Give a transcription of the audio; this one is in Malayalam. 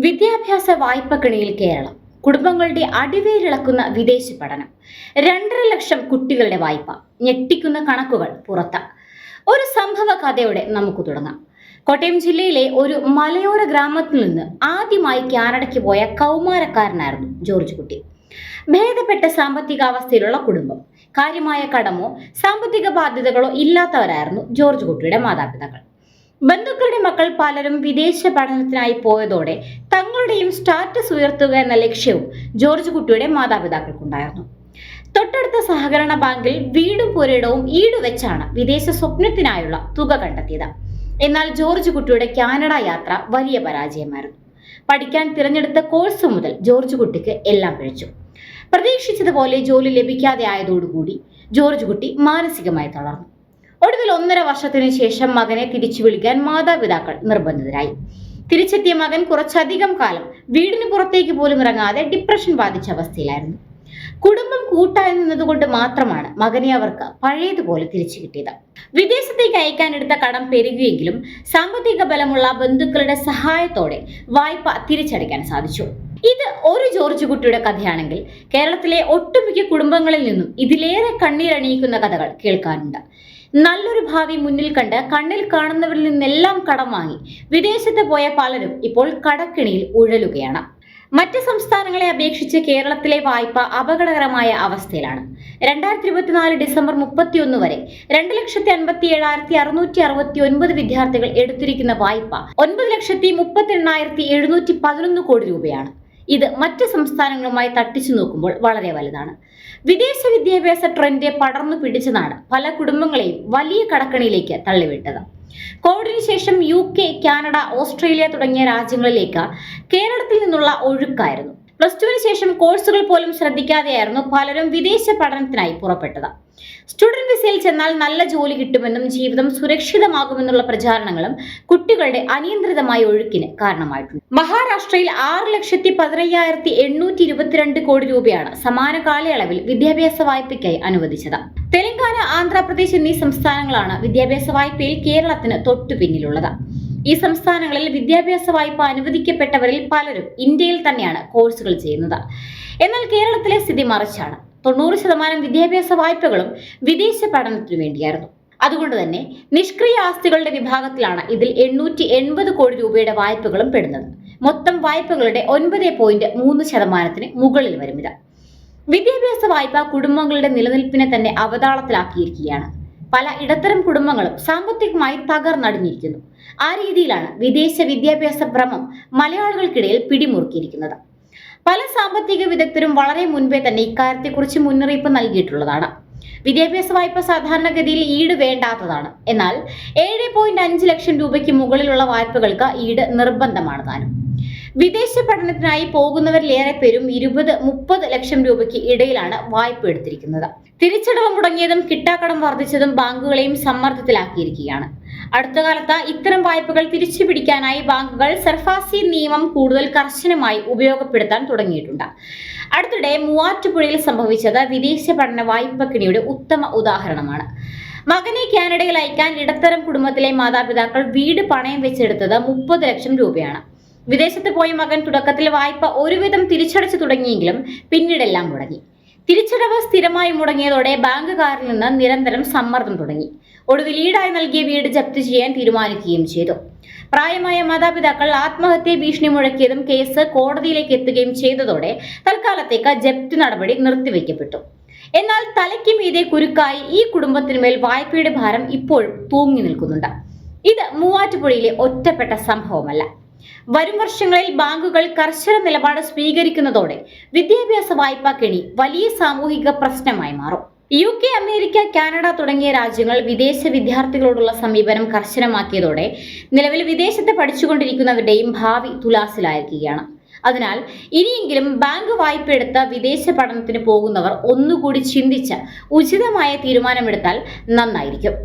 വിദ്യാഭ്യാസ വായ്പക്കിണിയിൽ കേരളം. കുടുംബങ്ങളുടെ അടിവേരിളക്കുന്ന വിദേശ പഠനം. രണ്ടര ലക്ഷം കുട്ടികളുടെ വായ്പ. ഞെട്ടിക്കുന്ന കണക്കുകൾ പുറത്ത. ഒരു സംഭവ കഥയോടെ നമുക്ക് തുടങ്ങാം. കോട്ടയം ജില്ലയിലെ ഒരു മലയോര ഗ്രാമത്തിൽ നിന്ന് ആദ്യമായി കാനഡയ്ക്ക് പോയ കൗമാരക്കാരനായിരുന്നു ജോർജ് കുട്ടി. ഭേദപ്പെട്ട സാമ്പത്തിക അവസ്ഥയിലുള്ള കുടുംബം. കാര്യമായ കടമോ സാമ്പത്തിക ബാധ്യതകളോ ഇല്ലാത്തവരായിരുന്നു ജോർജ് കുട്ടിയുടെ മാതാപിതാക്കൾ. ബന്ധുക്കളുടെ മക്കൾ പലരും വിദേശ പഠനത്തിനായി പോയതോടെ തങ്ങളുടെയും സ്റ്റാറ്റസ് ഉയർത്തുക എന്ന ലക്ഷ്യവും ജോർജ് കുട്ടിയുടെ മാതാപിതാക്കൾക്കുണ്ടായിരുന്നു. തൊട്ടടുത്ത സഹകരണ ബാങ്കിൽ വീടും പുരയിടവും ഈടുവെച്ചാണ് വിദേശ സ്വപ്നത്തിനായുള്ള തുക കണ്ടെത്തിയത്. എന്നാൽ ജോർജ് കുട്ടിയുടെ കാനഡ യാത്ര വലിയ പരാജയമായിരുന്നു. പഠിക്കാൻ തിരഞ്ഞെടുത്ത കോഴ്സ് മുതൽ ജോർജ് കുട്ടിക്ക് എല്ലാം പിഴച്ചു പ്രതീക്ഷിച്ചതുപോലെ ജോലി ലഭിക്കാതെ ആയതോടുകൂടി ജോർജ് കുട്ടി മാനസികമായി തളർന്നു. ഒടുവിൽ ഒന്നര വർഷത്തിനു ശേഷം മകനെ തിരിച്ചു വിളിക്കാൻ മാതാപിതാക്കൾ നിർബന്ധിതരായി. തിരിച്ചെത്തിയ മകൻ കുറച്ചധികം കാലം വീടിന് പുറത്തേക്ക് പോലും ഇറങ്ങാതെ ഡിപ്രഷൻ ബാധിച്ച അവസ്ഥയിലായിരുന്നു. കുടുംബം കൂട്ടായി നിന്നതുകൊണ്ട് മാത്രമാണ് മകനെ അവർക്ക് പഴയതുപോലെ തിരിച്ചു കിട്ടിയത്. വിദേശത്തേക്ക് അയക്കാനെടുത്ത കടം പെരുകിയെങ്കിലും സാമ്പത്തിക ബലമുള്ള ബന്ധുക്കളുടെ സഹായത്തോടെ വായ്പ തിരിച്ചടയ്ക്കാൻ സാധിച്ചു. ഇത് ഒരു ജോർജ് കുട്ടിയുടെ കഥയാണെങ്കിൽ കേരളത്തിലെ ഒട്ടുമിക്ക കുടുംബങ്ങളിൽ നിന്നും ഇതിലേറെ കണ്ണീരണിയിക്കുന്ന കഥകൾ കേൾക്കാനുണ്ട്. നല്ലൊരു ഭാവി മുന്നിൽ കണ്ട് കണ്ണിൽ കാണുന്നവരിൽ നിന്നെല്ലാം കടം വാങ്ങി വിദേശത്ത് പോയ പലരും ഇപ്പോൾ കടക്കിണിയിൽ ഉഴലുകയാണ്. മറ്റ് സംസ്ഥാനങ്ങളെ അപേക്ഷിച്ച് കേരളത്തിലെ വായ്പ അപകടകരമായ അവസ്ഥയിലാണ്. രണ്ടായിരത്തി ഇരുപത്തിനാല് ഡിസംബർ മുപ്പത്തിയൊന്ന് വരെ രണ്ട് ലക്ഷത്തി അൻപത്തി ഏഴായിരത്തി അറുന്നൂറ്റി അറുപത്തി ഒൻപത് വിദ്യാർത്ഥികൾ എടുത്തിരിക്കുന്ന വായ്പ ഒൻപത് ലക്ഷത്തി മുപ്പത്തി എണ്ണായിരത്തി എഴുന്നൂറ്റി പതിനൊന്ന് കോടി രൂപയാണ്. ഇത് മറ്റ് സംസ്ഥാനങ്ങളുമായി തട്ടിച്ചു നോക്കുമ്പോൾ വളരെ വലുതാണ്. വിദേശ വിദ്യാഭ്യാസ ട്രെൻഡ് പടർന്നു പിടിച്ചതാണ് പല കുടുംബങ്ങളെയും വലിയ കടക്കണിയിലേക്ക് തള്ളിവിട്ടത്. കോവിഡിന് ശേഷം യു കെ കാനഡ ഓസ്ട്രേലിയ തുടങ്ങിയ രാജ്യങ്ങളിലേക്ക് കേരളത്തിൽ നിന്നുള്ള ഒഴുക്കായിരുന്നു. പ്ലസ് ടുവിന് ശേഷം കോഴ്സുകൾ പോലും ശ്രദ്ധിക്കാതെയായിരുന്നു പലരും വിദേശ പഠനത്തിനായി പുറപ്പെട്ടത്. സ്റ്റുഡന്റ് വിസയിൽ ചെന്നാൽ നല്ല ജോലി കിട്ടുമെന്നും ജീവിതം സുരക്ഷിതമാകുമെന്നുള്ള പ്രചാരണങ്ങളും കുട്ടികളുടെ അനിയന്ത്രിതമായ ഒഴുക്കിന് കാരണമായിട്ടുണ്ട്. മഹാരാഷ്ട്രയിൽ ആറ് ലക്ഷത്തി പതിനയ്യായിരത്തി എണ്ണൂറ്റി ഇരുപത്തിരണ്ട് കോടി രൂപയാണ് സമാന കാലയളവിൽ വിദ്യാഭ്യാസ വായ്പയ്ക്കായി അനുവദിച്ചത്. തെലങ്കാന ആന്ധ്രാപ്രദേശ് എന്നീ സംസ്ഥാനങ്ങളാണ് വിദ്യാഭ്യാസ വായ്പയിൽ കേരളത്തിന് തൊട്ടു പിന്നിലുള്ളത് ഈ സംസ്ഥാനങ്ങളിൽ വിദ്യാഭ്യാസ വായ്പ അനുവദിക്കപ്പെട്ടവരിൽ പലരും ഇന്ത്യയിൽ തന്നെയാണ് കോഴ്സുകൾ ചെയ്യുന്നത്. എന്നാൽ കേരളത്തിലെ സ്ഥിതി മറിച്ചാണ്. തൊണ്ണൂറ് ശതമാനം വിദ്യാഭ്യാസ വായ്പകളും വിദേശ പഠനത്തിനു വേണ്ടിയായിരുന്നു. അതുകൊണ്ട് തന്നെ നിഷ്ക്രിയ ആസ്തികളുടെ വിഭാഗത്തിലാണ് ഇതിൽ എണ്ണൂറ്റി എൺപത് കോടി രൂപയുടെ വായ്പകളും പെടുന്നത്. മൊത്തം വായ്പകളുടെ ഒൻപത് പോയിന്റ് മൂന്ന് ശതമാനത്തിന് മുകളിൽ വരും ഇത് വിദ്യാഭ്യാസ വായ്പ കുടുംബങ്ങളുടെ നിലനിൽപ്പിനെ തന്നെ അവതാളത്തിലാക്കിയിരിക്കുകയാണ്. പല ഇടത്തരം കുടുംബങ്ങളും സാമ്പത്തികമായി തകർന്നടിഞ്ഞിരിക്കുന്നു. ആ രീതിയിലാണ് വിദേശ വിദ്യാഭ്യാസ ഭ്രമം മലയാളികൾക്കിടയിൽ പിടിമുറുക്കിയിരിക്കുന്നത്. പല സാമ്പത്തിക വിദഗ്ധരും വളരെ മുൻപേ തന്നെ ഇക്കാര്യത്തെക്കുറിച്ച് മുന്നറിയിപ്പ് നൽകിയിട്ടുള്ളതാണ്. വിദ്യാഭ്യാസ വായ്പ സാധാരണഗതിയിൽ ഈട് വേണ്ടാത്തതാണ്. എന്നാൽ ഏഴ് പോയിന്റ് അഞ്ച് ലക്ഷം രൂപയ്ക്ക് മുകളിലുള്ള വായ്പകൾക്ക് ഈട് നിർബന്ധമാണ് താനും. വിദേശ പഠനത്തിനായി പോകുന്നവരിലേറെ പേരും ഇരുപത് മുപ്പത് ലക്ഷം രൂപയ്ക്ക് ഇടയിലാണ് വായ്പ എടുത്തിരിക്കുന്നത്. തിരിച്ചടവ് മുടങ്ങിയതും കിട്ടാക്കടം വർദ്ധിച്ചതും ബാങ്കുകളെയും സമ്മർദ്ദത്തിലാക്കിയിരിക്കുകയാണ്. അടുത്ത കാലത്ത് ഇത്തരം വായ്പകൾ തിരിച്ചു പിടിക്കാനായി ബാങ്കുകൾ സർഫാസി നിയമം കൂടുതൽ കർശനമായി ഉപയോഗപ്പെടുത്താൻ തുടങ്ങിയിട്ടുണ്ട്. അടുത്തിടെ മൂവാറ്റുപുഴയിൽ സംഭവിച്ചത് വിദേശ പഠന വായ്പക്കിണിയുടെ ഉത്തമ ഉദാഹരണമാണ്. മകനെ കാനഡയിൽ അയക്കാൻ ഇടത്തരം കുടുംബത്തിലെ മാതാപിതാക്കൾ വീട് പണയം വെച്ചെടുത്തത് മുപ്പത് ലക്ഷം രൂപയാണ്. വിദേശത്ത് പോയ മകൻ തുടക്കത്തിൽ വായ്പ ഒരുവിധം തിരിച്ചടച്ചു തുടങ്ങിയെങ്കിലും പിന്നീടെല്ലാം മുടങ്ങി. തിരിച്ചടവ് സ്ഥിരമായി മുടങ്ങിയതോടെ ബാങ്കുകാരിൽ നിന്ന് നിരന്തരം സമ്മർദ്ദം തുടങ്ങി. ഒടുവിൽ ഈടായി നൽകിയ വീട് ജപ്തി ചെയ്യാൻ തീരുമാനിക്കുകയും ചെയ്തു. പ്രായമായ മാതാപിതാക്കൾ ആത്മഹത്യ ഭീഷണി മുഴക്കിയതും കേസ് കോടതിയിലേക്ക് എത്തുകയും ചെയ്തതോടെ തൽക്കാലത്തേക്ക് ജപ്തി നടപടി നിർത്തിവെക്കപ്പെട്ടു എന്നാൽ തലയ്ക്ക് മീതെ കുരുക്കായി ഈ കുടുംബത്തിനുമേൽ വായ്പയുടെ ഭാരം ഇപ്പോഴും തൂങ്ങി നിൽക്കുന്നുണ്ട്. ഇത് മൂവാറ്റുപുഴയിലെ ഒറ്റപ്പെട്ട സംഭവമല്ല. വരും വർഷങ്ങളിൽ ബാങ്കുകൾ കർശന നിലപാട് സ്വീകരിക്കുന്നതോടെ വിദ്യാഭ്യാസ വായ്പാ കെണി വലിയ സാമൂഹിക പ്രശ്നമായി മാറും. യു കെ അമേരിക്ക കാനഡ തുടങ്ങിയ രാജ്യങ്ങൾ വിദേശ വിദ്യാർത്ഥികളോടുള്ള സമീപനം കർശനമാക്കിയതോടെ നിലവിൽ വിദേശത്ത് പഠിച്ചുകൊണ്ടിരിക്കുന്നവരുടെയും ഭാവി തുലാസിലായിരിക്കുകയാണ്. അതിനാൽ ഇനിയെങ്കിലും ബാങ്ക് വായ്പ എടുത്ത വിദേശ പഠനത്തിന് പോകുന്നവർ ഒന്നുകൂടി ചിന്തിച്ച് ഉചിതമായ തീരുമാനമെടുത്താൽ നന്നായിരിക്കും.